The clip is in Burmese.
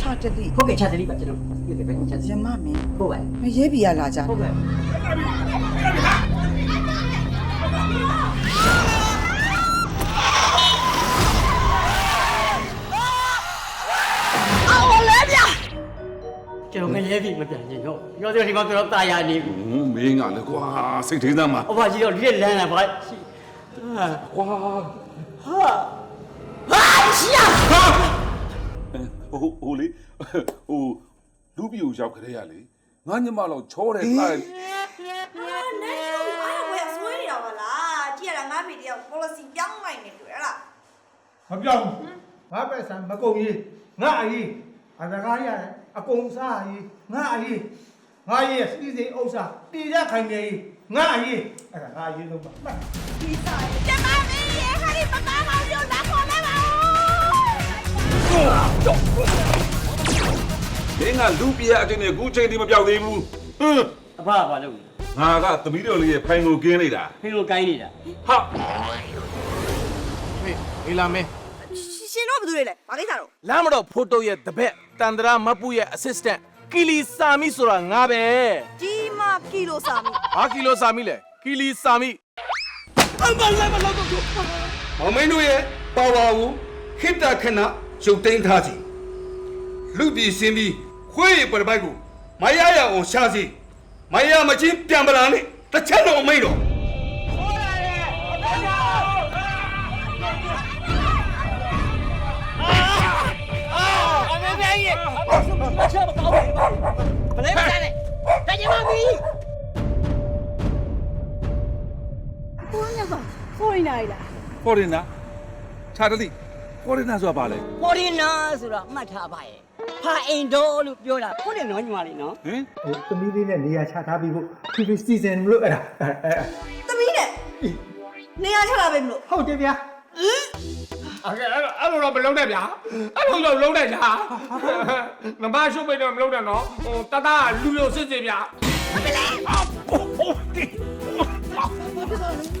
ချတတိ ဟုတ်ကဲ့ချာတလိပါကျွန်တော်ဟုတ်ကဲ့ပဲချာတ ရ လိ မမင်း ဟုတ်ပါ မရဲပြီရလာကြ ဟုတ်ကဲ့ ကျွန်တော်မလဲပြီမပြန်ချင်တော့ပြောတယ်ဒီမှာကျွန်တော်ตายရနေပြီ ဟွန်းမင်းကလည်းကွာစိတ်ထိန်းသားမှာ အဖကြီးတော့လက်လန်းလာပါဟာ ကွာ ဟာရှီယာ ဟိုဟိုလေဟိုလူပြူရောက်ခရဲရလေငါညမလောက်ချောတယ်တားတယ်အာနဲအားဝယ်ဆွဲနေတာပါလားကြည့်ရတာငါဖေတယောက် policy ပြောင်းလိုက်နေတွေ့လားမပြောင်းဘူးငါပဲဆံမကုန်ကြီးငါအကြီးအတကားရတယ်အကုန်စားအကြီးငါအကြီးငါကြီးရဲ့စီစဉ်ဥစ္စာတည်ရခိုင်နေကြီးငါအကြီးအဲ့ဒါငါအကြီးလုံးပါမှတ်ဒီစားကျမမင်း မင်းကလူပြအချင်းနဲ့အခုချိန်ထိမပြောက်သေးဘူးဟမ်အဖကဘာလုပ်လဲငါကသမီးတော်လေးရဲ့ဖိုင်ကိုကင်းလိုက်တာဖေလိုကိုင်းနေတာဟာမေအေးလာမေရှင်တို့ဘယ်သူတွေလဲဘာကိစ္စတော့လမ်းမတော်ဖိုတိုရဲ့တပည့်တန်တရာမပူရဲ့ assistant ကီလီစာမီဆိုတာငါပဲဒီမကီလိုစာမီဘာကီလိုစာမီလဲကီလီစာမီအမလည်းမလောက်တော့မောင်မင်းတို့ရဲ့ပါဝါကိုခိတ္တခဏရုပ်သိမ်းထားစီလူပြည်စင်းပြီး ခွေးရပရပိုက်ကိုမရရအောင်ရှာစီမရမချင်းပြန်ပလာနဲ့တစ်ချက်တော့မိတ်တော့အမေဖေကြီးမချမကောင်းဘူးဘယ်လဲမစားနဲ့တကယ်မမီဖော်ရင်နာခြာတလိဖော်ရင်နာဆိုတာဘာလဲ ပေါ်ရင်နာဆိုတော့မှတ်ထားပါရဲ့ ဖာအိန်တော်လို့ပြောတာဟုတ်တယ်နော်ညီမလေးနော်ဟင်ဟိုသမီးလေးနဲ့နေရာချထားပြီးဖို့ TV season မလို့အဲ့ဒါအဲ့အဲ့သမီးနဲ့နေရာချလာပဲမလို့ဟုတ်တယ်ဗျာအဲ့အဲ့အဲ့လိုတော့မလုံးနဲ့ဗျာအဲ့လိုတော့လုံးနဲ့ဗျာငမရှုပ်ပိတ်တော့မလုံးနဲ့နော်ဟိုတတလူလိုစစ်စစ်ဗျာ။ For You